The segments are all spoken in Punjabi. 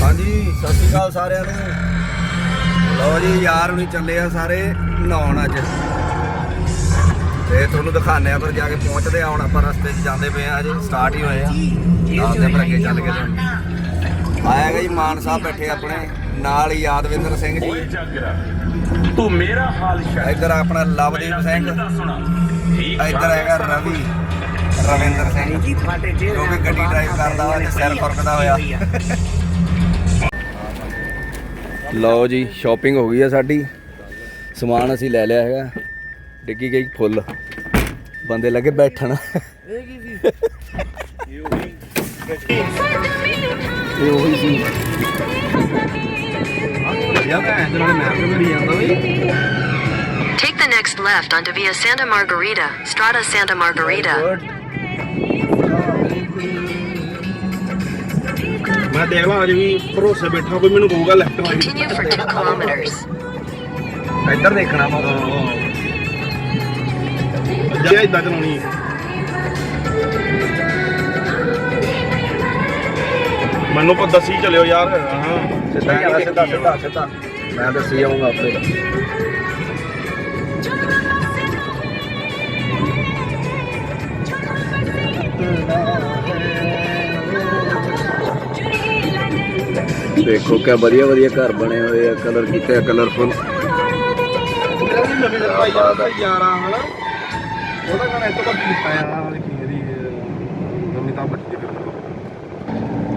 ਹਾਂਜੀ ਸਤਿ ਸ਼੍ਰੀ ਅਕਾਲ ਸਾਰਿਆਂ ਨੂੰ। ਲਓ ਜੀ ਯਾਰ ਹੁਣੀ ਚੱਲੇ ਆ ਸਾਰੇ ਨਹਾਉਣ ਅੱਜ। ਤੇ ਤੁਹਾਨੂੰ ਦਿਖਾਣੇ ਆ ਫਿਰ ਜਾ ਕੇ ਪਹੁੰਚਦੇ ਆ ਹੁਣ ਆਪਾਂ ਰਸਤੇ 'ਚ ਜਾਂਦੇ ਪਏ ਆ ਅਜੇ ਸਟਾਰਟ ਹੀ ਹੋਏ ਆ। ਆਪਦੇ ਪਰ ਅੱਗੇ ਚੱਲ ਕੇ ਆਏਗਾ ਜੀ ਮਾਨ ਸਾਹਿਬ ਬੈਠੇ ਆਪਣੇ ਨਾਲ ਹੀ ਯਾਦਵਿੰਦਰ ਸਿੰਘ ਜੀ। ਤੂੰ ਮੇਰਾ ਹਾਲ ਸ਼ਾਇਦ ਇੱਧਰ ਆਪਣਾ ਲਵਦੀਪ ਸਿੰਘ। ਇੱਧਰ ਹੈਗਾ ਰਵੀ ਰਵਿੰਦਰ ਸਿੰਘ। ਜੋ ਕਿ ਗੱਡੀ ਡਰਾਈਵ ਕਰਦਾ ਵਾ ਤੇ ਸਿਰ ਫਰਕਦਾ ਹੋਇਆ। ਲਓ ਜੀ ਸ਼ਾਪਿੰਗ ਹੋ ਗਈ ਆ ਸਾਡੀ ਸਮਾਨ ਅਸੀਂ ਲੈ ਲਿਆ ਹੈਗਾ ਡਿੱਗੀ ਗਈ ਫੁੱਲ ਬੰਦੇ ਲੱਗੇ ਬੈਠਣ ਇਹ ਉਹੀ ਸੀ ਯਾ ਮੈਂ ਇਹਨਾਂ ਨੇ ਮੈਪ ਬਣੀ ਜਾਂਦਾ ਬਈ Take the next left onto Via Santa Margarita, Strada Santa Margarita. ਮੈਂ ਦੇਖ ਲਾ ਅੱਜ ਵੀ ਭਰੋਸੇ ਬੈਠਾ ਕੋਈ ਮੈਨੂੰ ਕਹੂਗਾ left right Continue for 2 kilometers. ਇੱਧਰ ਦੇਖਣਾ ਵਾ। ਜੇ ਇਦਾਂ ਚਲਾਉਣੀ ਮੈਨੂੰ ਕੋ ਦੱਸੀ ਚਲਿਓ ਯਾਰ। ਹਾਂ। ਸਿੱਧਾ ਸਿੱਧਾ ਸਿੱਧਾ ਮੈਂ ਦੱਸੀ ਆਉਂਗਾ ਆਪੇ। ਦੇਖੋ ਕਿਆ ਵਧੀਆ ਵਧੀਆ ਘਰ ਬਣੇ ਹੋਏ ਆ ਕਲਰ ਕੀਤੇ ਆ ਕਲਰਫੁਲ ਆ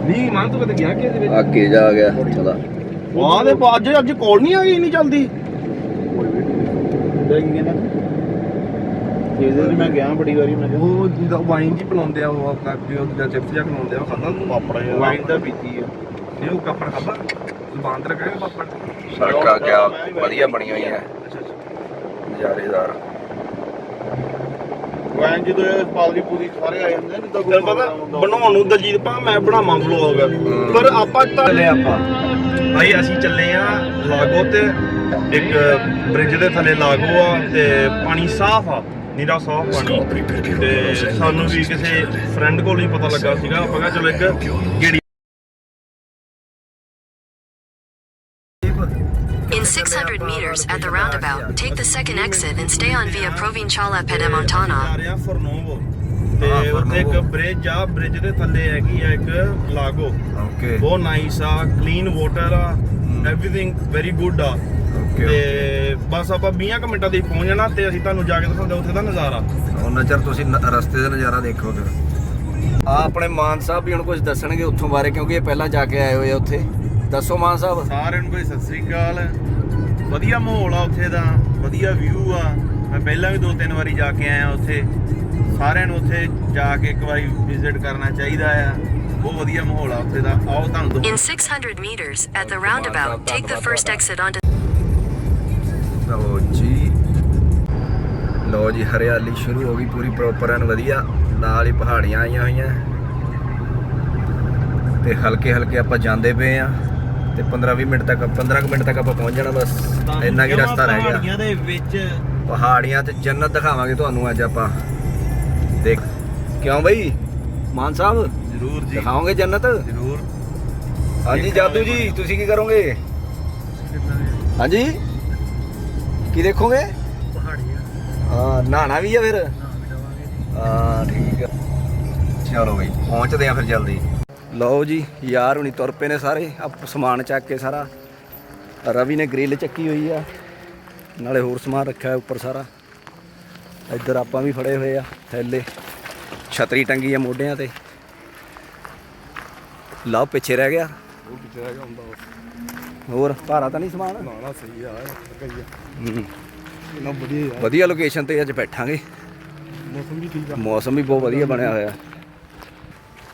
ਨਹੀਂ ਮਨ ਤੂੰ ਕਦੇ ਗਿਆ ਕਿ ਇਹਦੇ ਵਿੱਚ ਅੱਗੇ ਜਾ ਗਿਆ ਚਲਾ। ਵਾਹ ਦੇ ਅੱਜ ਅੱਜ ਕੋਲ ਨਹੀਂ ਆ ਗਈ ਨਹੀਂ ਚੱਲਦੀ ਇਹਦੇ ਮੈਂ ਗਿਆ ਬੜੀ ਵਾਰੀ ਮੈਂ ਉਹ ਜਿਹਦਾ ਵਾਈਨ ਜੀ ਪਲਾਉਂਦੇ ਆ ਉਹ ਆਪਣਾ ਜੋ ਦਾ ਚਿਪਸ ਜਿਹਾ ਪਲਾਉਂਦੇ ਆ ਉਹ ਖਾਦਾ ਤੂੰ? ਪਾਪੜ ਵਾਈਨ ਦਾ ਪੀਤੀ ਆ। ਉਹ ਕਾਪੜ ਖਾਦਾ ਪਾਪੜ ਸੜਕਾਂ ਕਿਆ ਵਧੀਆ ਬਣੀਆਂ ਹੋਈਆਂ। ਅੱਛਾ ਅੱਛਾ ਨਜ਼ਾਰੇਦਾਰ ਵਾਈਨ ਜਦੋਂ ਇਹ ਪਾਲਦੀ ਪੂਰੀ ਸਾਰੇ ਆਏ ਹੁੰਦੇ ਨੇ ਜਿੱਦਾਂ ਕੋਈ ਪਤਾ ਬਣਾਉਣ ਨੂੰ ਦਲਜੀਤ ਪਾ ਮੈਂ ਬਣਾਵਾਂ ਵਲੌਗ ਪਰ ਆਪਾਂ ਤਾਂ ਚੱਲੇ ਆਪਾਂ। ਭਾਈ ਅਸੀਂ ਚੱਲੇ ਆ ਲਾਗੋ ਤੇ। ਇੱਕ ਬ੍ਰਿਜ ਦੇ ਥੱਲੇ ਲਾਗੋ ਆ ਤੇ ਪਾਣੀ ਸਾਫ਼ ਆ ਨੀਰਾ ਸਾਫ਼ ਪਾਣੀ। ਤੇ ਸਾਨੂੰ ਵੀ ਕਿਸੇ ਫਰੈਂਡ ਕੋਲ ਹੀ ਪਤਾ ਲੱਗਾ ਸੀਗਾ। ਆਪਾਂ ਕਿਹਾ ਚਲੋ ਇੱਕ ਗੇੜੀ In 600 meters at the roundabout, take the second exit and stay on Via Provinciale Pedemontana. ਆ ਰਿਹਾ ਫਰਨੋਵੋ ਤੇ ਹਾਂ, ਉੱਥੇ ਇੱਕ ਫਰਨੋਵੋ। ਬ੍ਰਿਜ ਆ ਬ੍ਰਿਜ ਦੇ ਥੱਲੇ ਹੈਗੀ ਆ ਇੱਕ ਲਾਗੋ। ਓਕੇ ਬਹੁਤ ਨਾਈਸ ਆ ਕਲੀਨ ਵਾਟਰ ਆ ਐਵਰੀਥਿੰਗ ਵੈਰੀ ਗੁੱਡ ਆ। ਓਕੇ ਤੇ ਬਸ ਆਪਾਂ 20 ਕੁ ਮਿੰਟਾਂ ਦੇ ਵਿੱਚ ਪਹੁੰਚ ਜਾਣਾ ਤੇ ਅਸੀਂ ਤੁਹਾਨੂੰ ਜਾ ਕੇ ਦਿਖਾਉਂਦੇ ਉੱਥੇ ਦਾ ਨਜ਼ਾਰਾ। ਉਹਨਾਂ ਚਿਰ ਤੁਸੀਂ ਨ- ਰਸਤੇ ਦਾ ਨਜ਼ਾਰਾ ਦੇਖੋ ਫਿਰ। ਆ ਆਪਣੇ ਮਾਨ ਸਾਹਿਬ ਵੀ ਹੁਣ ਕੁਝ ਦੱਸਣਗੇ ਉੱਥੋਂ ਬਾਰੇ ਕਿਉਂਕਿ ਇਹ ਪਹਿਲਾਂ ਜਾ ਕੇ ਆਏ ਹੋਏ ਆ ਉੱਥੇ। ਦੱਸੋ ਮਾਨ ਸਾਹਿਬ। ਸਾਰਿਆਂ ਨੂੰ ਕੋਈ ਸਤਿ ਸ੍ਰੀ ਅਕਾਲ। ਵਧੀਆ ਮਾਹੌਲ ਆ ਉੱਥੇ ਦਾ ਵਧੀਆ ਵਿਊ ਆ। ਮੈਂ ਪਹਿਲਾਂ ਵੀ ਦੋ ਤਿੰਨ ਵਾਰੀ ਜਾ ਕੇ ਆਇਆ ਉੱਥੇ। ਸਾਰਿਆਂ ਨੂੰ ਉੱਥੇ ਜਾ ਕੇ ਇੱਕ ਵਾਰੀ ਵਿਜ਼ਿਟ ਕਰਨਾ ਚਾਹੀਦਾ ਆ। ਬਹੁਤ ਵਧੀਆ ਮਾਹੌਲ ਆ ਉੱਥੇ ਦਾ। ਆਓ ਤੁਹਾਨੂੰ In 600 meters at the roundabout, take the first exit onto ਲਓ ਜੀ। ਲਓ ਜੀ ਹਰਿਆਲੀ ਸ਼ੁਰੂ ਹੋ ਗਈ ਪੂਰੀ ਪ੍ਰੋਪਰ ਐਨ ਵਧੀਆ। ਨਾਲ ਹੀ ਪਹਾੜੀਆਂ ਆਈਆਂ ਹੋਈਆਂ। ਤੇ ਹਲਕੇ ਹਲਕੇ ਆਪਾਂ ਜਾਂਦੇ ਪਏ ਆ। ਤੇ 15 20 ਮਿੰਟ ਤੱਕ 15 ਕੁ ਮਿੰਟ ਤੱਕ ਆਪਾਂ ਪਹੁੰਚ ਜਾਣਾ ਬਸ। ਇੰਨਾ ਕੀ ਰਸਤਾ ਰਹਿ ਗਿਆ। ਪਹਾੜੀਆਂ ਦੇ ਵਿੱਚ? ਪਹਾੜੀਆਂ ਤੇ ਜੰਨਤ ਦਿਖਾਵਾਂਗੇ ਤੁਹਾਨੂੰ ਅੱਜ ਆਪਾਂ। ਦੇਖ ਕਿਉਂ ਬਈ? ਮਾਨ ਸਾਹਿਬ ਜ਼ਰੂਰ ਜੀ। ਦਿਖਾਓਗੇ ਜੰਨਤ? ਜ਼ਰੂਰ। ਹਾਂਜੀ ਜਾਦੂ ਜੀ ਤੁਸੀਂ ਕੀ ਕਰੋਗੇ? ਹਾਂਜੀ? ਕੀ ਦੇਖੋਗੇ? ਪਹਾੜੀਆਂ। ਹਾਂ ਨਹਾਣਾ ਵੀ ਆ ਫਿਰ? ਹਾਂ ਠੀਕ ਆ। ਚਲੋ ਬਈ ਪਹੁੰਚਦੇ ਆ ਫਿਰ ਜਲਦੀ। ਲਓ ਜੀ ਯਾਰ ਹੁਣੀ ਤੁਰ ਪਏ ਨੇ ਸਾਰੇ। ਆ ਸਮਾਨ ਚੱਕ ਕੇ ਸਾਰਾ। ਰਵੀ ਨੇ ਗ੍ਰਿਲ ਚੱਕੀ ਹੋਈ ਆ। ਨਾਲੇ ਹੋਰ ਸਮਾਨ ਰੱਖਿਆ ਉੱਪਰ ਸਾਰਾ। ਇੱਧਰ ਆਪਾਂ ਵੀ ਫੜੇ ਹੋਏ ਆ ਥੈਲੇ। ਛਤਰੀ ਟੰਗੀ ਆ ਮੋਢਿਆਂ ਤੇ। ਲਓ ਪਿੱਛੇ ਰਹਿ ਗਿਆ। ਉਹ ਕਿੱਥੇ ਹੈਗਾ ਹੁੰਦਾ ਹੋਰ ਭਾਰਾ ਤਾਂ ਨਹੀਂ ਸਮਾਨ? ਨਾਲਾ ਸਹੀ ਆ ਕਈਆ। ਇਹਨਾਂ ਵਧੀਆ ਵਧੀਆ ਲੋਕੇਸ਼ਨ ਤੇ ਅੱਜ ਬੈਠਾਂਗੇ। ਮੌਸਮ ਵੀ ਠੀਕ ਆ। ਮੌਸਮ ਵੀ ਬਹੁਤ ਵਧੀਆ ਬਣਿਆ ਹੋਇਆ।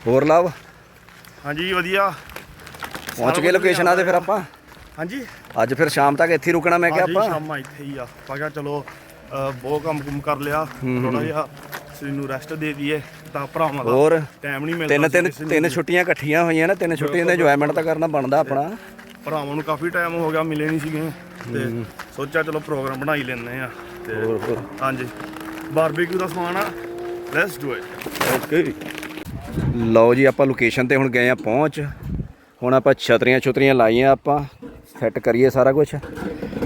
ਹੋਰ ਲਵ ਹਾਂਜੀ ਵਧੀਆ। ਪਹੁੰਚ ਗਏ ਲੋਕੇਸ਼ਨਾਂ ਤੇ ਫਿਰ ਆਪਾਂ? ਹਾਂਜੀ। ਅੱਜ ਫਿਰ ਸ਼ਾਮ ਤੱਕ ਇੱਥੇ ਰੁਕਣਾ ਮੈਂ ਕਿਹਾ ਆਪਾਂ। ਸ਼ਾਮਾਂ ਇੱਥੇ ਹੀ ਆ। ਕਿਹਾ ਚਲੋ ਬਹੁਤ ਕੰਮ ਕੁਮ ਕਰ ਲਿਆ। ਥੋੜਾ। ਜਿਹਾ ਸਰੀਰ ਨੂੰ ਰੈਸਟ ਦੇ ਦਈਏ ਤਾਂ ਭਰਾਵਾਂ ਦਾ ਹੋਰ? ਟਾਈਮ ਨਹੀਂ ਮਿਲਦਾ ਤਿੰਨ ਤਿੰਨ ਤਿੰਨ। ਛੁੱਟੀਆਂ ਇਕੱਠੀਆਂ ਹੋਈਆਂ ਨੇ ਤਿੰਨ ਛੁੱਟੀਆਂ ਦਾ ਇੰਜੋਇਮੈਂਟ ਤਾਂ ਕਰਨਾ ਬਣਦਾ ਆਪਣਾ। ਭਰਾਵਾਂ ਨੂੰ ਕਾਫੀ ਟਾਈਮ ਹੋ ਗਿਆ ਮਿਲੇ ਨਹੀਂ ਸੀਗੇ। ਤੇ ਸੋਚਿਆ ਚਲੋ ਪ੍ਰੋਗਰਾਮ ਬਣਾ ਹੀ। ਲੈਂਦੇ ਆ ਤੇ ਹਾਂਜੀ। ਬਾਰਬੀਕਿਊ ਦਾ ਸਮਾਨ ਆ। ਲੈਟਸ ਡੂ ਇਟ ਓਕੇ ਲਓ ਜੀ, ਆਪਾਂ ਲੋਕੇਸ਼ਨ ਤੇ ਹੁਣ ਗਏ ਆ, ਪਹੁੰਚ। ਹੁਣ ਆਪਾਂ ਛਤਰੀਆਂ ਛੁਤਰੀਆਂ ਲਾਈਆਂ ਆਪਾਂ। ਸੈੱਟ ਕਰੀਏ ਸਾਰਾ ਕੁਝ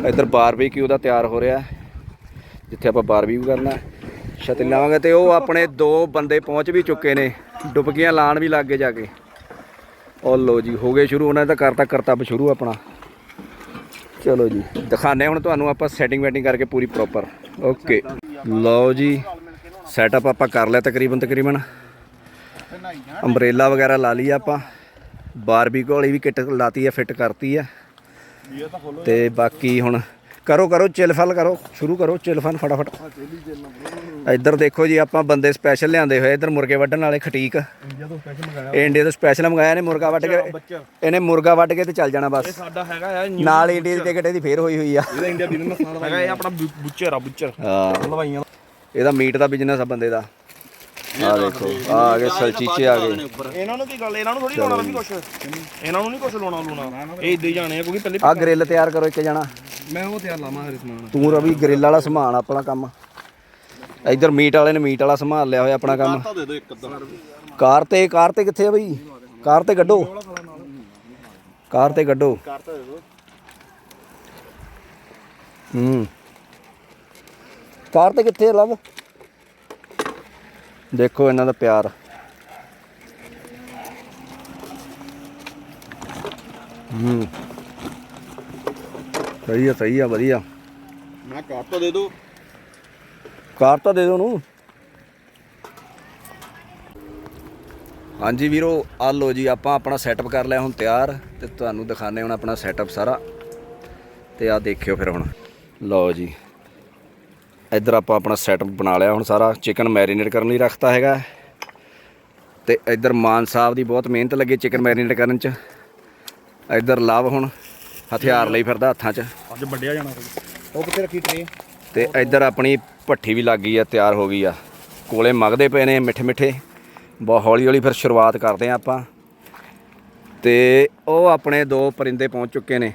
ਇੱਧਰ ਬਾਰਬੀਕਿਊ ਦਾ ਤਿਆਰ ਹੋ ਰਿਹਾ। ਜਿੱਥੇ ਆਪਾਂ ਬਾਰਬੀਕਿਊ ਕਰਨਾ। ਛਤਰੀ ਲਾਵਾਂਗੇ ਤੇ ਉਹ ਆਪਣੇ ਦੋ ਬੰਦੇ ਪਹੁੰਚ ਵੀ ਚੁੱਕੇ ਨੇ। ਡੁਬਕੀਆਂ ਲਾਣ ਵੀ ਲੱਗ ਜਾ ਕੇ। ਉਹ ਲੋ ਜੀ, ਹੋ ਗਏ ਸ਼ੁਰੂ। ਉਹਨਾਂ ਦਾ ਕਰਤਾ ਕਰਤੱਬ ਸ਼ੁਰੂ ਆਪਣਾ। ਚਲੋ ਜੀ ਦਿਖਾਣੇ ਹੁਣ ਤੁਹਾਨੂੰ ਆਪਾਂ ਸੈਟਿੰਗ ਵੈਟਿੰਗ ਕਰਕੇ ਪੂਰੀ ਪ੍ਰੋਪਰ ਓਕੇ ਲਓ ਜੀ ਸੈਟਅਪ ਆਪਾਂ ਕਰ ਲਿਆ ਤਕਰੀਬਨ ਤਕਰੀਬਨ। ਅੰਬ੍ਰੇਲਾ ਵਗੈਰਾ ਲਾ ਲਈ ਆਪਾਂ। ਬਾਰਬੀਕਿਊ ਵਾਲੀ ਵੀ ਕਿੱਟ ਲਾਤੀ ਹੈ ਫਿੱਟ ਕਰਤੀ ਹੈ ਤੇ ਬਾਕੀ ਹੁਣ ਕਰੋ ਕਰੋ ਚਿਲ ਫਲ ਕਰੋ। ਸ਼ੁਰੂ ਕਰੋ ਚਿਲ ਫਨ ਫਟਾਫਟ। ਇੱਧਰ ਦੇਖੋ ਜੀ ਆਪਾਂ ਬੰਦੇ ਸਪੈਸ਼ਲ ਲਿਆਂਦੇ ਹੋਏ ਇੱਧਰ ਮੁਰਗੇ ਵੱਢਣ ਵਾਲੇ ਖਟੀਕ। ਇੰਡੀਆ ਤੋਂ ਸਪੈਸ਼ਲ ਮੰਗਾਇਆ ਨੇ ਮੁਰਗਾ ਵੱਢ ਕੇ। ਇਹਨੇ ਮੁਰਗਾ ਵੱਢ ਕੇ ਤੇ ਚੱਲ ਜਾਣਾ ਬਸ। ਸਾਡਾ ਹੈਗਾ ਆ ਨਾਲ ਇੰਡੀਆ ਦੀ ਟਿਕਟ ਇਹਦੀ ਫੇਰ ਹੋਈ ਹੋਈ ਆ। ਇਹਦਾ ਇੰਡੀਆ ਬਿਜ਼ਨਸ ਹੈਗਾ ਇਹ ਆਪਣਾ ਬੁੱਚਰ ਆ ਬੁੱਚਰ। ਹਾਂ। ਇਹਦਾ ਮੀਟ ਦਾ ਬਿਜ਼ਨਸ ਆ ਬੰਦੇ ਦਾ। ਆ ਦੇਖੋ ਆ ਗਏ ਸਲਚੀਚੇ ਆ ਗਏ। ਇਹਨਾਂ ਨੂੰ ਕੀ ਗੱਲ ਇਹਨਾਂ ਨੂੰ ਥੋੜੀ ਲਾਉਣਾ ਵੀ ਕੁਛ? ਇਹਨਾਂ ਨੂੰ ਨਹੀਂ ਕੁਛ ਲਾਉਣਾ ਲੂਣਾ। ਇਹ ਇਦਾਂ ਹੀ ਜਾਣੇ ਆ ਕਿਉਂਕਿ ਪਹਿਲੇ ਆ ਗ੍ਰਿਲ ਤਿਆਰ ਕਰੋ ਇੱਕ ਜਣਾ। ਮੈਂ ਉਹ ਤਿਆਰ ਲਾਵਾਂ ਹਰੇ ਸਮਾਨ। ਤੂੰ ਰਵੀ ਗ੍ਰਿਲ ਵਾਲਾ ਸਮਾਨ ਆਪਣਾ ਕੰਮ। ਇੱਧਰ ਮੀਟ ਵਾਲੇ ਨੇ ਮੀਟ ਵਾਲਾ ਸੰਭਾਲ ਲਿਆ ਹੋਇਆ ਆਪਣਾ ਕੰਮ। ਤਾਂ ਦੇ ਦਿਓ ਇੱਕ ਅੱਧਾ। ਕਾਰ ਤੇ ਕਾਰ ਤੇ ਕਿੱਥੇ ਆ ਬਈ? ਕਾਰ ਤੇ ਕੱਢੋ। ਕਾਰ ਤੇ ਕੱਢੋ। ਕਰ ਤਾਂ ਦੇ ਦਿਓ। ਹੂੰ। ਕਾਰ ਤੇ ਕਿੱਥੇ ਆ ਲਵ? ਦੇਖੋ ਇਹਨਾਂ ਦਾ ਪਿਆਰ। ਹੂੰ। ਸਹੀ ਆ ਸਹੀ ਆ ਵਧੀਆ। ਮੈਂ ਕਰ ਤਾਂ ਦੇ ਦਿਓ ਕਾਰ ਤਾਂ ਦੇ ਦਿਓ ਉਹਨੂੰ। ਹਾਂਜੀ ਵੀਰੋ ਆ ਲੋ ਜੀ ਆਪਾਂ ਆਪਣਾ ਸੈਟਅਪ ਕਰ ਲਿਆ ਹੁਣ ਤਿਆਰ ਤੇ ਤੁਹਾਨੂੰ ਦਿਖਾਣੇ ਹੁਣ ਆਪਣਾ ਸੈਟਅਪ ਸਾਰਾ। ਤੇ ਆ ਦੇਖਿਓ ਫਿਰ ਹੁਣ। ਲਓ ਜੀ ਇੱਧਰ ਆਪਾਂ ਆਪਣਾ ਸੈਟਅਪ ਬਣਾ ਲਿਆ ਹੁਣ ਸਾਰਾ ਚਿਕਨ ਮੈਰੀਨੇਟ ਕਰਨ ਲਈ ਰੱਖਤਾ ਹੈਗਾ। ਤੇ ਇੱਧਰ ਮਾਨ ਸਾਹਿਬ ਦੀ ਬਹੁਤ ਮਿਹਨਤ ਲੱਗੀ ਚਿਕਨ ਮੈਰੀਨੇਟ ਕਰਨ ਚ। ਇੱਧਰ ਲਵ ਹੁਣ ਹਥਿਆਰ ਲਈ ਫਿਰਦਾ ਹੱਥਾਂ 'ਚ। ਅੱਜ ਵੱਡਿਆ ਜਾਣਾ ਉਹ ਕਿੱਥੇ ਰੱਖੀ ਟਰੇ ਤੇ ਇੱਧਰ ਆਪਣੀ ਭੱਠੀ ਵੀ ਲੱਗ ਗਈ ਆ ਤਿਆਰ ਹੋ ਗਈ ਆ। ਕੋਲੇ ਮਗਦੇ ਪਏ ਨੇ ਮਿੱਠੇ ਮਿੱਠੇ। ਬਹੁਤ ਹੌਲੀ ਹੌਲੀ ਫਿਰ ਸ਼ੁਰੂਆਤ ਕਰਦੇ ਆ ਆਪਾਂ। ਤੇ ਉਹ ਆਪਣੇ ਦੋ ਪਰਿੰਦੇ ਪਹੁੰਚ ਚੁੱਕੇ ਨੇ।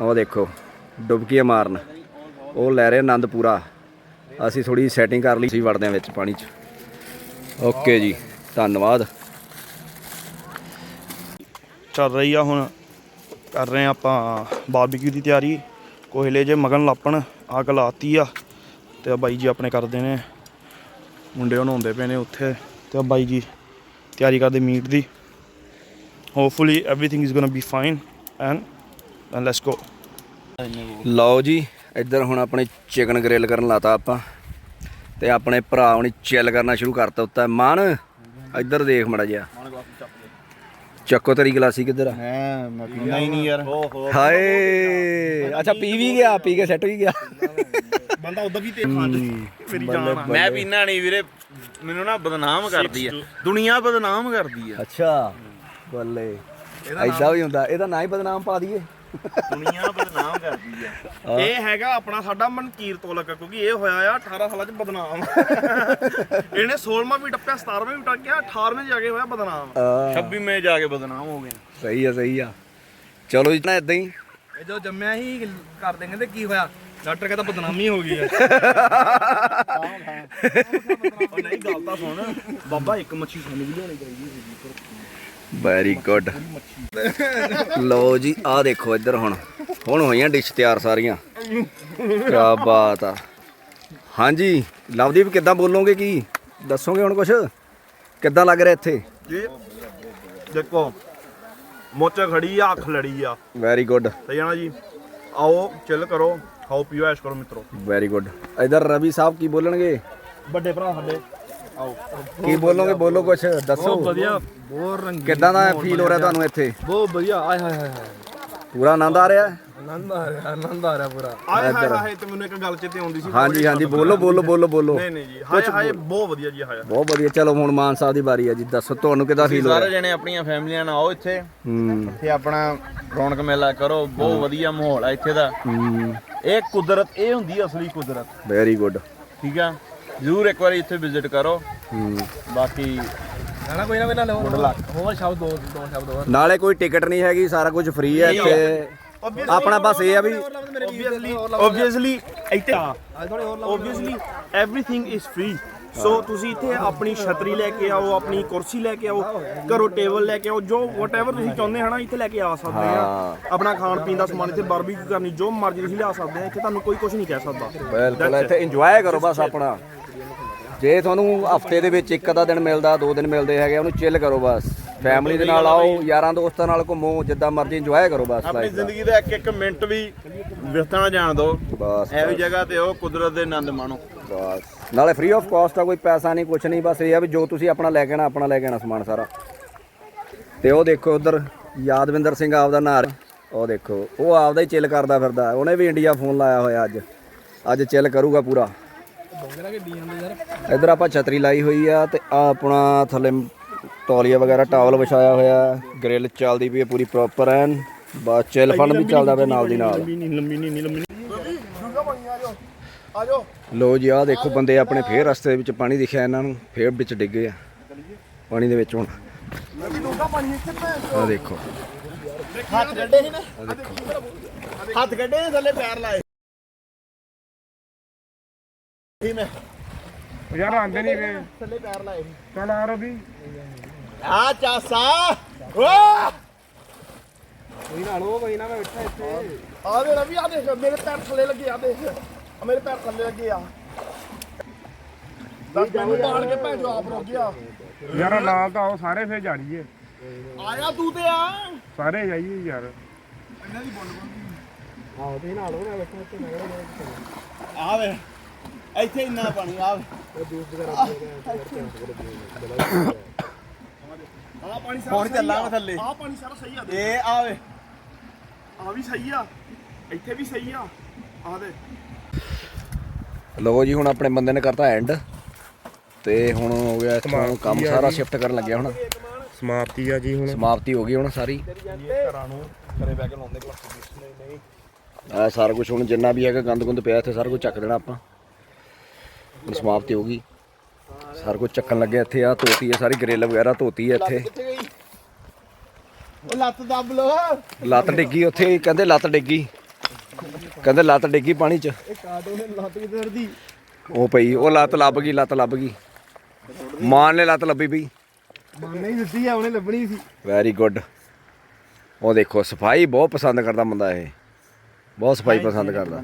ਉਹ ਦੇਖੋ ਡੁਬਕੀਆਂ ਮਾਰਨ। ਉਹ ਲੈ ਰਹੇ ਆਨੰਦ ਪੂਰਾ ਅਸੀਂ ਥੋੜੀ ਸੈਟਿੰਗ ਕਰ ਲਈ ਸੀ ਵੜਦੇ ਆ ਵਿੱਚ ਪਾਣੀ 'ਚ। ਓਕੇ ਜੀ ਧੰਨਵਾਦ। ਚੱਲ ਰਹੀ ਆ ਹੁਣ ਕਰ ਰਹੇ ਆ ਆਪਾਂ ਬਾਰਬੀਕਿਊ ਦੀ ਤਿਆਰੀ। ਕੋਹਲੇ ਜੇ ਮਗਨ ਲਾਪਣ ਅੱਗ ਲਾਤੀ ਆ ਤੇ ਆ ਬਾਈ ਜੀ ਆਪਣੇ ਕਰਦੇ ਨੇ। ਮੁੰਡੇ ਉਹ ਨਹਾਉਂਦੇ ਪਏ ਨੇ ਉੱਥੇ ਤੇ ਆ ਬਾਈ ਜੀ ਤਿਆਰੀ ਕਰਦੇ meat the. Hopefully everything is gonna be fine and and let's go ਲਓ ਜੀ ਇੱਧਰ ਹੁਣ ਆਪਣੇ ਚਿਕਨ ਗ੍ਰਿਲ ਕਰਨ ਲਾਤਾ ਆਪਾਂ ਤੇ ਆਪਣੇ ਭਰਾ ਹੁਣੀ ਚਿੱਲ ਕਰਨਾ ਸ਼ੁਰੂ ਕਰਤਾ ਉੱਤਾ। ਮਾਨ ਇੱਧਰ ਦੇਖ ਮੜਾ ਜਿਆ ਚੱਕੋ ਤੇਰੀ ਗਲਾਸੀ ਕਿੱਧਰ ਆ? ਮੈਂ ਮੈਂ ਪੀਣਾ ਹੀ ਨਹੀਂ ਯਾਰ। ਹਾਏ! ਅੱਛਾ ਪੀ ਵੀ ਗਿਆ ਪੀ ਕੇ ਸੈੱਟ ਵੀ ਗਿਆ। ਬੰਦਾ ਉਦਾਂ ਵੀ ਤੇ ਖਾਂਦ ਮੇਰੀ ਜਾਨ ਆ। ਮੈਂ ਪੀਣਾ ਨਹੀਂ ਵੀਰੇ ਮੈਨੂੰ ਨਾ ਬਦਨਾਮ ਕਰਦੀ ਆ। ਦੁਨੀਆ ਬਦਨਾਮ ਕਰਦੀ ਆ। ਅੱਛਾ ਬੱਲੇ। ਐਦਾਂ ਵੀ ਹੁੰਦਾ ਇਹਦਾ ਨਾਂ ਹੀ ਬਦਨਾਮ ਪਾ ਦਈਏ। ਦੁਨੀਆ ਬਦਨਾਮ ਕਰਦੀ ਆ। ਇਹ ਹੈਗਾ ਆਪਣਾ ਸਾਡਾ ਮਨਕੀਰ ਤੋਲਕ ਕਿਉਂਕਿ ਇਹ ਹੋਇਆ ਆ 18 ਸਾਲਾਂ ਚ ਬਦਨਾਮ। ਇਹਨੇ 16ਵਾਂ ਵੀ ਟੱਪਿਆ 17ਵਾਂ ਵੀ ਟੱਪ ਗਿਆ 18ਵੇਂ ਜਾ ਕੇ ਹੋਇਆ ਬਦਨਾਮ। ਆ 26ਵੇਂ ਜਾ ਕੇ ਬਦਨਾਮ ਹੋ ਗਏ। ਸਹੀ ਆ ਸਹੀ ਆ। ਚਲੋ ਜੀ ਨਾ ਇਦਾਂ ਹੀ। ਇਹ ਜਦੋਂ ਜੰਮਿਆ ਹੀ ਕਰ ਦੇਂਗੇ ਤੇ ਕੀ ਹੋਇਆ? ਡਾਕਟਰ ਕਹਿੰਦਾ ਬਦਨਾਮੀ ਹੋ ਗਈ ਹੈ ਉਹ ਨਹੀਂ ਗੱਲ ਤਾਂ ਸੁਣ। ਬਾਬਾ ਇੱਕ ਮੱਛੀ ਸਾਨੂੰ ਵੀ ਲਿਆਉਣੀ ਚਾਹੀਦੀ ਸੀ ਵੈਰੀ ਗੁੱਡ ਲਓ ਜੀ ਆਹ ਦੇਖੋ ਇੱਧਰ ਹੁਣ। ਹੁਣ ਹੋਈਆਂ ਡਿਸ਼ ਤਿਆਰ ਸਾਰੀਆਂ। ਕੀ ਬਾਤ ਆ। ਹਾਂਜੀ ਲਵਦੀਪ ਕਿੱਦਾਂ ਬੋਲੋਗੇ ਕੀ? ਦੱਸੋਗੇ ਹੁਣ ਕੁਛ? ਕਿੱਦਾਂ ਲੱਗ ਰਿਹਾ ਇੱਥੇ? ਜੀ ਦੇਖੋ ਮੋਚਾ ਖੜੀ ਆ ਅੱਖ ਲੜੀ ਆ। ਵੈਰੀ ਗੁੱਡ ਸਹੀ ਨਾ ਜੀ? ਆਓ ਚਿੱਲ ਕਰੋ ਖਾਓ ਪੀਓ ਐਸ਼ ਕਰੋ ਮਿੱਤਰੋ। ਵੈਰੀ ਗੁੱਡ ਇੱਧਰ ਰਵੀ ਸਾਹਿਬ ਕੀ ਬੋਲਣਗੇ? ਵੱਡੇ ਭਰਾ ਸਾਡੇ। ਕੀ ਬੋਲੋਗੇ? ਬੋਲੋ ਕੁਛ ਦੱਸੋ। ਵਧੀਆ ਬਹੁਤ ਰੰਗੀ ਕਿੱਦਾਂ ਦਾ ਫੀਲ ਹੋ ਰਿਹਾ ਤੁਹਾਨੂੰ ਇੱਥੇ? ਬਹੁਤ ਵਧੀਆ ਆਏ ਹਾਏ ਹਾਏ ਹਾਏ। ਪੂਰਾ ਆਨੰਦ ਆ ਰਿਹਾ? ਆਨੰਦ ਆ ਰਿਹਾ ਆਨੰਦ ਆ ਰਿਹਾ ਪੂਰਾ। ਹਾਏ ਹਾਏ ਹਾਏ ਤੇ ਮੈਨੂੰ ਇੱਕ ਗੱਲ ਚੇਤੇ ਆਉਂਦੀ ਸੀ। ਹਾਂਜੀ ਹਾਂਜੀ ਬੋਲੋ ਬੋਲੋ ਬੋਲੋ ਬੋਲੋ। ਨਹੀਂ ਨਹੀਂ ਜੀ ਹਾਏ ਹਾਏ ਬਹੁਤ ਵਧੀਆ ਜੀ ਹਾਏ। ਬਹੁਤ ਵਧੀਆ। ਚਲੋ ਹੁਣ ਮਾਨ ਸਾਹਿਬ ਦੀ ਵਾਰੀ ਆ ਜੀ ਦੱਸੋ ਤੁਹਾਨੂੰ ਕਿੱਦਾਂ ਫੀਲ ਹੋ ਸਾਰੇ ਰਿਹਾ ਜਣੇ ਆਪਣੀਆਂ ਫੈਮਲੀਆਂ ਨਾਲ ਆਓ ਇੱਥੇ। ਹੂੰ। ਇੱਥੇ ਆਪਣਾ ਰੌਣਕ ਮੇਲਾ ਕਰੋ ਬਹੁਤ ਵਧੀਆ ਮਾਹੌਲ ਆ ਇੱਥੇ ਦਾ। ਹੂੰ। ਇਹ ਕੁਦਰਤ ਇਹ ਹੁੰਦੀ ਆ ਅਸਲੀ ਕੁਦਰਤ। ਵੈਰੀ ਗੁੱਡ ਠੀਕ ਆ? ਜ਼ਰੂਰ ਇੱਕ ਵਾਰੀ ਇੱਥੇ ਵਿਜ਼ਿਟ ਕਰੋ। ਹੂੰ। ਬਾਕੀ ਗਾਣਾ ਕੋਈ ਨਾ ਕੋਈ ਨਾ ਲਓ। ਹੋਰ ਸ਼ਬਦ ਦੋ ਦੋ ਸ਼ਬਦ ਹੋਰ। ਨਾਲੇ ਕੋਈ ਟਿਕਟ ਨਹੀਂ ਹੈਗੀ ਸਾਰਾ ਕੁਝ ਫ੍ਰੀ ਹੈ ਇੱਥੇ। ਆਪਣਾ ਬਸ ਇਹ ਆ ਵੀ obviously obviously ਇੱਥੇ obviously everything is free ਸੋ ਤੁਸੀਂ ਇੱਥੇ ਆਪਣੀ ਛਤਰੀ ਲੈ ਕੇ ਆਓ ਆਪਣੀ ਕੁਰਸੀ ਲੈ ਕੇ ਆਓ ਘਰੋਂ ਟੇਬਲ ਲੈ ਕੇ ਆਓ ਜੋ ਵਟਐਵਰ ਤੁਸੀਂ ਚਾਹੁੰਦੇ ਹਨਾ ਇੱਥੇ ਲੈ ਕੇ ਆ ਸਕਦੇ ਆ। ਆਪਣਾ ਖਾਣ ਪੀਣ ਦਾ ਸਮਾਨ ਇੱਥੇ ਬਾਰਬੀਕਿਊ ਕਰਨੀ ਜੋ ਮਰਜ਼ੀ ਤੁਸੀਂ ਲਿਆ ਸਕਦੇ ਆ ਇੱਥੇ ਤੁਹਾਨੂੰ ਕੋਈ ਕੁਝ ਨਹੀਂ ਕਹਿ ਸਕਦਾ। ਬਿਲਕੁਲ. ਇੱਥੇ ਇੰਜੋਏ ਕਰੋ ਬਸ ਆਪਣਾ। ਜੇ ਤੁਹਾਨੂੰ ਹਫ਼ਤੇ ਦੇ ਵਿੱਚ ਇੱਕ ਅੱਧਾ ਦਿਨ ਮਿਲਦਾ ਦੋ ਦਿਨ ਮਿਲਦੇ ਹੈਗੇ ਉਹਨੂੰ ਚਿੱਲ ਕਰੋ ਬਸ। ਫੈਮਿਲੀ ਦੇ ਨਾਲ ਆਓ ਯਾਰਾਂ ਦੋਸਤਾਂ ਨਾਲ ਘੁੰਮੋ ਜਿੱਦਾਂ ਮਰਜ਼ੀ ਇੰਜੋਏ ਕਰੋ ਬਸ ਆਪਣੀ ਦਾ। ਜ਼ਿੰਦਗੀ ਦਾ ਇੱਕ ਇੱਕ ਮਿੰਟ ਵੀ ਵਿਅਰਥ ਨਾ ਜਾਣ ਦਿਓ। ਬਸ ਐਵੀ ਜਗ੍ਹਾ ਤੇ ਉਹ ਕੁਦਰਤ ਦੇ ਆਨੰਦ ਮਾਣੋ। ਬਸ। ਨਾਲੇ ਫ੍ਰੀ ਆਫ ਕਾਸਟ ਆ ਕੋਈ ਪੈਸਾ ਨਹੀਂ ਕੁਛ ਨਹੀਂ ਬਸ ਇਹ ਆ ਵੀ ਜੋ ਤੁਸੀਂ ਆਪਣਾ ਲੈ ਕੇ ਆਣਾ ਆਪਣਾ ਲੈ ਕੇ ਆਣਾ ਸਮਾਨ ਸਾਰਾ। ਤੇ ਉਹ ਦੇਖੋ ਉਧਰ ਯਾਦਵਿੰਦਰ ਸਿੰਘ ਆਪਦਾ ਨਾਂ ਉਹ ਦੇਖੋ ਉਹ ਆਪਦਾ ਹੀ ਚਿੱਲ ਕਰਦਾ ਫਿਰਦਾ। ਉਹਨੇ ਵੀ ਇੰਡੀਆ ਫੋਨ ਲਾਇਆ ਹੋਇਆ ਅੱਜ। ਅੱਜ ਚਿੱਲ ਕਰੂਗਾ ਪੂਰਾ। ਇੱਧਰ ਆਪਾਂ ਛਤਰੀ ਲਾਈ ਹੋਈ ਆ ਤੇ ਆ ਆਪਣਾ ਥੱਲੇ ਤੌਲੀਆ ਵਗੈਰਾ ਟਾਵਲ ਵਿਛਾਇਆ ਹੋਇਆ ਗ੍ਰਿਲ ਚੱਲਦੀ ਪਈ ਹੈ ਪੂਰੀ ਪ੍ਰੋਪਰ ਐਨ। ਬਸ ਚਿੱਲ ਫਨ ਵੀ ਚੱਲਦਾ ਪਿਆ ਨਾਲ ਦੀ ਨਾਲ। ਲੋ ਜੀ ਆਹ ਦੇਖੋ ਬੰਦੇ ਆਪਣੇ ਫੇਰ ਰਸਤੇ ਦੇ ਵਿੱਚ ਪਾਣੀ ਦਿਖਿਆ ਇਹਨਾਂ ਨੂੰ ਫੇਰ ਵਿੱਚ ਡਿੱਗੇ ਆ। ਪਾਣੀ ਦੇ ਵਿੱਚ ਹੁਣ। ਆਹ ਦੇਖੋ। ਹੱਥ ਕੱਢੇ ਸੀ ਨਾ ਹੱਥ ਕੱਢੇ ਨੇ ਥੱਲੇ ਪੈਰ ਲਾਏ। ਮੈਂ ਯਾਰ ਆਂਦੇ ਨਹੀਂ ਵੇ। ਥੱਲੇ ਪੈਰ ਲਾਏ ਚਲ ਆ ਰਵੀ। ਆ ਚਾਸਾ। ਓ! ਕੋਈ ਨਾਲ ਉਹ ਕੋਈ ਨਾ ਮੈਂ ਬੈਠਾ ਇੱਥੇ। ਆ ਦੇ ਰਵੀ ਆ ਦੇਖ ਮੇਰੇ ਪੈਰ ਥੱਲੇ ਲੱਗੇ ਆ ਦੇਖ। ਆ ਮੇਰੇ ਪੈਰ ਥੱਲੇ ਲੱਗੇ ਆ। ਦੱਸ ਬਾਲ ਕੇ ਭੈਣ ਜੋ ਆਪ ਰੁਕ ਗਿਆ। ਯਾਰ ਨਾਲ ਤਾਂ ਉਹ ਸਾਰੇ ਫੇਰ ਜਾੜੀਏ ਆਇਆ ਤੂੰ ਤੇ ਆ। ਸਾਰੇ ਜਾਈਏ ਯਾਰ। ਆ ਵੇ। ਇੱਥੇ ਇੰਨਾ ਪਾਣੀ ਆ। ਆ ਪਾਣੀ ਸਾਰਾ ਹੁਣ ਚੱਲਾਂਗੇ ਥੱਲੇ। ਆ ਪਾਣੀ ਸਾਰਾ ਸਹੀ ਆ। ਇਹ ਆ ਵੇ। ਆ ਵੀ ਸਹੀ ਆ। ਇੱਥੇ ਵੀ ਸਹੀ ਆ। ਆ ਦੇ ਲੋ ਜੀ ਹੁਣ ਆਪਣੇ ਬੰਦੇ ਨੇ ਕਰਤਾ ਐਂਡ ਤੇ ਹੁਣ ਹੋ ਗਿਆ ਇੱਥੋਂ ਕੰਮ ਸਾਰਾ ਸ਼ਿਫਟ ਕਰਨ ਲੱਗਿਆ ਹੁਣ। ਸਮਾਪਤੀ ਆ ਜੀ ਹੁਣ। ਸਮਾਪਤੀ ਹੋ ਗਈ ਹੁਣ ਸਾਰੀ। ਘਰਾਂ ਨੂੰ ਘਰੇ ਬਹਿ ਕੇ ਲਾਉਂਦੇ ਕਲਾਸ ਨਹੀਂ ਨਹੀਂ? ਆ ਸਾਰਾ ਕੁਝ ਹੁਣ ਜਿੰਨਾ ਵੀ ਹੈਗਾ ਗੰਦ ਗੁੰਦ ਪਿਆ ਇੱਥੇ ਸਾਰਾ ਕੁਝ ਚੱਕ ਦੇਣਾ ਆਪਾਂ। ਹੁਣ ਸਮਾਪਤੀ ਹੋ ਗਈ। ਸਾਰਾ ਕੁਝ ਚੱਕਣ ਲੱਗੇ ਇੱਥੇ ਆ ਧੋਤੀ ਹੈ ਸਾਰੀ ਗ੍ਰਿਲ ਵਗੈਰਾ ਧੋਤੀ ਹੈ ਇੱਥੇ। ਕਿੱਥੇ ਗਈ? ਉਹ ਲੱਤ ਦੱਬ ਲੋ ਲੱਤ ਡਿੱਗੀ ਉੱਥੇ ਕਹਿੰਦੇ ਲੱਤ ਡਿੱਗੀ। ਕਹਿੰਦੇ ਲੱਤ ਡਿੱਗੀ ਪਾਣੀ 'ਚ। ਇਹ ਕਾਟੋ ਨੇ ਲੱਤ ਕਿੱਧਰ ਦੀ? ਉਹ ਪਈ ਉਹ ਲੱਤ ਲੱਭ ਗਈ ਲੱਤ ਲੱਭ ਗਈ। ਮਾਨ ਨੇ ਲੱਤ ਲੱਭੀ ਪਈ। ਮੰਨੇ ਹੀ ਦਿੱਤੀ ਆ ਉਹਨੇ ਲੱਭਣੀ ਸੀ। ਵੈਰੀ ਗੁੱਡ ਉਹ ਦੇਖੋ ਸਫ਼ਾਈ ਬਹੁਤ ਪਸੰਦ ਕਰਦਾ ਬੰਦਾ ਇਹ। ਬਹੁਤ ਸਫ਼ਾਈ ਪਸੰਦ ਕਰਦਾ।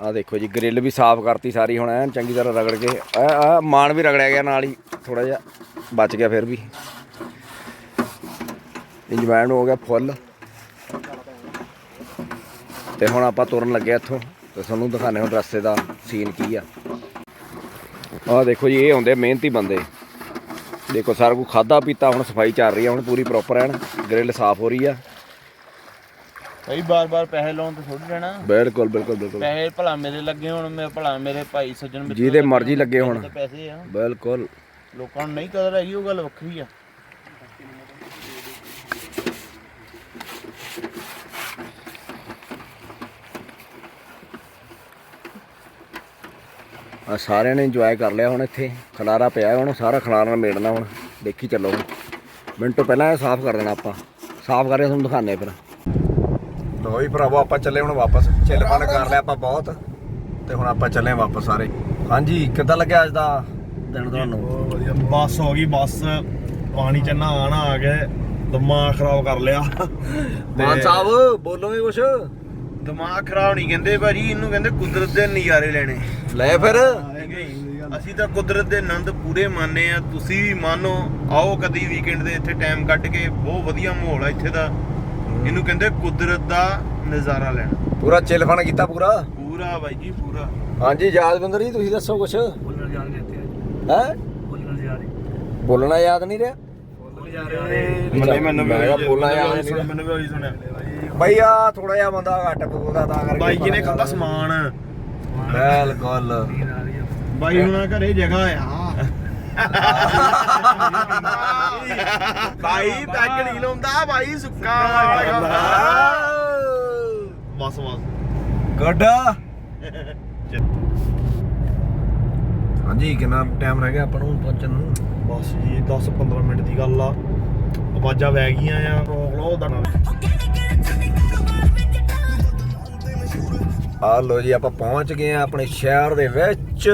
ਆ ਦੇਖੋ ਜੀ ਗ੍ਰਿਲ ਵੀ ਸਾਫ਼ ਕਰਤੀ ਸਾਰੀ, ਹੁਣ ਐਨ ਚੰਗੀ ਤਰ੍ਹਾਂ ਰਗੜ ਕੇ। ਆ ਆ ਮਾਣ ਵੀ ਰਗੜਿਆ ਗਿਆ ਨਾਲ ਹੀ ਥੋੜਾ ਜਿਹਾ ਬਚ ਗਿਆ ਫਿਰ ਵੀ। ਇੰਜਮੈਂਟ ਹੋ ਗਿਆ ਫੁੱਲ ਤੇ ਹੁਣ ਆਪਾਂ ਤੁਰਨ ਲੱਗੇ ਇੱਥੋਂ, ਤੇ ਤੁਹਾਨੂੰ ਦਿਖਾਣੇ ਹੁਣ ਰਸਤੇ ਦਾ ਸੀਨ ਕੀ ਆ। ਆ ਦੇਖੋ ਜੀ, ਇਹ ਹੁੰਦੇ ਮਿਹਨਤੀ ਬੰਦੇ। ਦੇਖੋ ਸਾਰਾ ਕੁਝ ਖਾਦਾ ਪੀਤਾ, ਹੁਣ ਸਫ਼ਾਈ ਚੱਲ ਰਹੀ ਆ, ਹੁਣ ਪੂਰੀ ਪ੍ਰੋਪਰ ਐਨ ਗ੍ਰਿਲ ਸਾਫ਼ ਹੋ ਰਹੀ ਆ। ਕਈ ਬਾਰ-ਬਾਰ ਪੈਸੇ ਲਾਉਣ ਤੇ ਥੋੜੀ ਰਹਿਣਾ। ਬਿਲਕੁਲ ਬਿਲਕੁਲ ਬਿਲਕੁਲ। ਪੈਸੇ ਭਲਾ ਮੇਰੇ ਲੱਗੇ ਹੁਣ ਮੈਂ ਭਲਾ ਮੇਰੇ ਭਾਈ ਸੱਜਣ ਮਿੱਤਰ ਜਿਹਦੇ ਮਰਜ਼ੀ ਲੱਗੇ ਹੁਣ। ਤੇ ਪੈਸੇ ਆ। ਬਿਲਕੁਲ। ਲੋਕਾਂ ਨੂੰ ਨਹੀਂ ਕਦਰ ਹੈਗੀ ਉਹ ਗੱਲ ਵੱਖਰੀ ਆ। ਆ ਸਾਰਿਆਂ ਨੇ ਇੰਜੋਏ ਕਰ ਲਿਆ ਹੁਣ ਇੱਥੇ। ਖਲਾਰਾ ਪਿਆ ਹੁਣ ਸਾਰਾ ਖਲਾਰਾ ਮੇੜਨਾ ਹੁਣ। ਦੇਖੀ ਚੱਲੋ ਮਿੰਟੋ ਪਹਿਲਾਂ ਇਹ ਸਾਫ਼ ਕਰ ਦੇਣਾ ਆਪਾਂ। ਸਾਫ਼ ਕਰਕੇ ਤੁਹਾਨੂੰ ਦਿਖਾਣੇ ਫਿਰ। ਲੋ ਜੀ ਭਰਾਵੋ ਆਪਾਂ ਚੱਲੇ ਹੁਣ ਵਾਪਸ। ਚਿੱਲ ਫਨ ਕਰ ਲਿਆ ਆਪਾਂ ਬਹੁਤ। ਤੇ ਹੁਣ ਆਪਾਂ ਚੱਲੇ ਵਾਪਸ ਸਾਰੇ। ਹਾਂਜੀ ਕਿੱਦਾਂ ਲੱਗਿਆ ਅੱਜ ਦਾ ਦਿਨ ਤੁਹਾਨੂੰ? ਬੱਸ ਹੋ ਗਈ ਬੱਸ। ਪਾਣੀ ਚ ਨਹਾਣ ਆ ਗਏ ਦਿਮਾਗ ਖਰਾਬ ਕਰ ਲਿਆ। ਮਾਨ ਸਾਹਿਬ ਬੋਲੋਗੇ ਕੁਛ? ਦਿਮਾਗ ਖਰਾਬ ਨਹੀਂ ਕਹਿੰਦੇ ਭਾਜੀ ਇਹਨੂੰ ਕਹਿੰਦੇ ਕੁਦਰਤ ਦੇ ਨਜ਼ਾਰੇ ਲੈਣੇ। ਲੈ ਫਿਰ। ਅਸੀਂ ਤਾਂ ਕੁਦਰਤ ਦੇ ਆਨੰਦ ਪੂਰੇ ਮਾਨੇ ਆ ਤੁਸੀਂ ਵੀ ਮਾਨੋ ਆਓ ਕਦੀ ਵੀਕਐਂਡ ਦੇ ਇੱਥੇ ਟਾਈਮ ਕੱਢ ਕੇ। ਬਹੁਤ ਵਧੀਆ ਮਾਹੌਲ ਆ ਇੱਥੇ ਦਾ। ਇਹਨੂੰ ਕਹਿੰਦੇ ਕੁਦਰਤ ਦਾ ਨਜ਼ਾਰਾ ਲੈਣਾ। ਪੂਰਾ ਚਿੱਲ ਫਨ ਕੀਤਾ ਪੂਰਾ? ਪੂਰਾ ਬਾਈ ਜੀ ਪੂਰਾ। ਹਾਂਜੀ ਯਾਦਵਿੰਦਰ ਜੀ ਤੁਸੀਂ ਦੱਸੋ ਕੁਛ? ਬੋਲਣਾ ਯਾਦ ਨਹੀਂ ਹੈ? ਬੋਲਣਾ ਯਾਦ ਨਹੀਂ। ਰਿਹਾ? ਮੈਨੂੰ ਮੈਂ ਕਿਹਾ ਬੋਲਣਾ ਯਾਦ ਨਹੀਂ ਰਿਹਾ। ਮੈਨੂੰ ਵੀ ਉਹੀ ਸੁਣਿਆ। ਬਈ ਆ ਥੋੜਾ ਜਿਹਾ ਬੰਦਾ ਘੱਟ ਬੋਲਦਾ ਤਾਂ ਕਰਕੇ ਬਾਈ ਜੀ ਨੇ ਖਾਦਾ ਸਮਾਨ। ਬਿਲਕੁਲ। ਬਾਈ ਹੁਣਾਂ ਘਰੇ ਜਗ੍ਹਾ ਆ। ਬਾਈ ਪੈਗ ਨਹੀਂ ਲਾਉਂਦਾ ਬਾਈ ਸੁੱਕਾ ਬਸ ਬਸ। ਗੁੱਡ। ਹਾਂਜੀ ਕਿੰਨਾ ਟਾਈਮ ਰਹਿ ਗਿਆ ਆਪਾਂ ਨੂੰ ਪਹੁੰਚਣ ਨੂੰ? ਬਸ ਜੀ 10 15 ਮਿੰਟ ਦੀ ਗੱਲ ਆ। ਆਵਾਜ਼ਾਂ ਵੈ ਗਈਆਂ ਆ ਰੋਕ ਲਓ ਨਾਲ ਆ ਲੋ ਜੀ ਆਪਾਂ ਪਹੁੰਚ ਗਏ ਆ ਆਪਣੇ ਸ਼ਹਿਰ ਦੇ ਵਿੱਚ।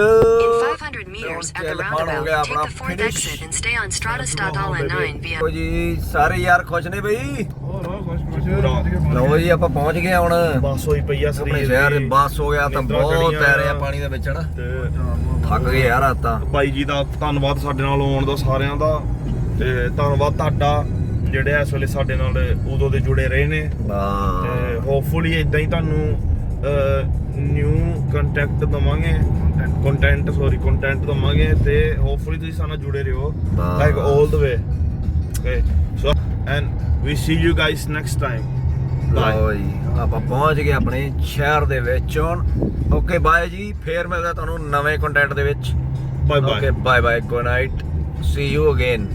In meters at the ਚੱਲ ਫੜ ਹੋ ਗਿਆ roundabout, take ਆਪਣਾ the fourth finish. exit and stay on Stradastadala 9 via ਲਓ ਜੀ ਸਾਰੇ ਯਾਰ ਖੁਸ਼ ਨੇ ਬਈ। ਲਓ ਜੀ ਆਪਾਂ ਪਹੁੰਚ ਗਏ ਹੁਣ। ਬਸ ਹੋਈ ਪਈ ਆ ਆਪਣੇ ਸਰੀਰ ਸ਼ਹਿਰ ਦੇ। ਬੱਸ ਹੋ ਗਿਆ ਤਾਂ ਨਿੰਦਰਾਂ ਬਹੁਤ ਚੜ੍ਹੀਆਂ ਆ ਆ। ਪਾਣੀ ਦੇ ਵਿੱਚ ਹਨਾ? ਤੇ ਥੱਕ ਗਏ ਯਾਰ ਆ ਤਾਂ। ਬਾਈ ਜੀ ਦਾ ਧੰਨਵਾਦ ਸਾਡੇ ਨਾਲ ਆਉਣ ਦਾ ਸਾਰਿਆਂ ਦਾ। ਤੇ ਧੰਨਵਾਦ ਤੁਹਾਡਾ ਜਿਹੜੇ ਇਸ ਵੇਲੇ ਸਾਡੇ ਨਾਲ ਉਦੋਂ ਦੇ ਜੁੜੇ ਰਹੇ ਨੇ। ਵਾਹ ਤੇ ਹੋਪਫੁਲੀ ਇਦਾਂ ਹੀ ਤੁਹਾਨੂੰ ਨਿਊ ਕੰਟੈਕਟ ਦਵਾਂਗੇ। ਕੰਟੈਂਟ ਸੌਰੀ ਕੰਟੈਂਟ ਦਵਾਂਗੇ ਤੇ ਹੋਪਫੁਲੀ ਤੁਸੀਂ ਸਾਡੇ ਨਾਲ ਜੁੜੇ ਰਹੋ। Like 올 the way okay so and we see you guys next time ਜੀ ਆਪਾਂ ਪਹੁੰਚ ਗਏ ਆਪਣੇ ਸ਼ਹਿਰ ਦੇ ਵਿੱਚ ਹੁਣ। ਓਕੇ ਬਾਏ ਜੀ ਫੇਰ ਮਿਲਦਾ ਤੁਹਾਨੂੰ ਨਵੇਂ ਕੰਟੈਂਟ ਦੇ ਵਿੱਚ। Bye okay bye bye bye good night see you again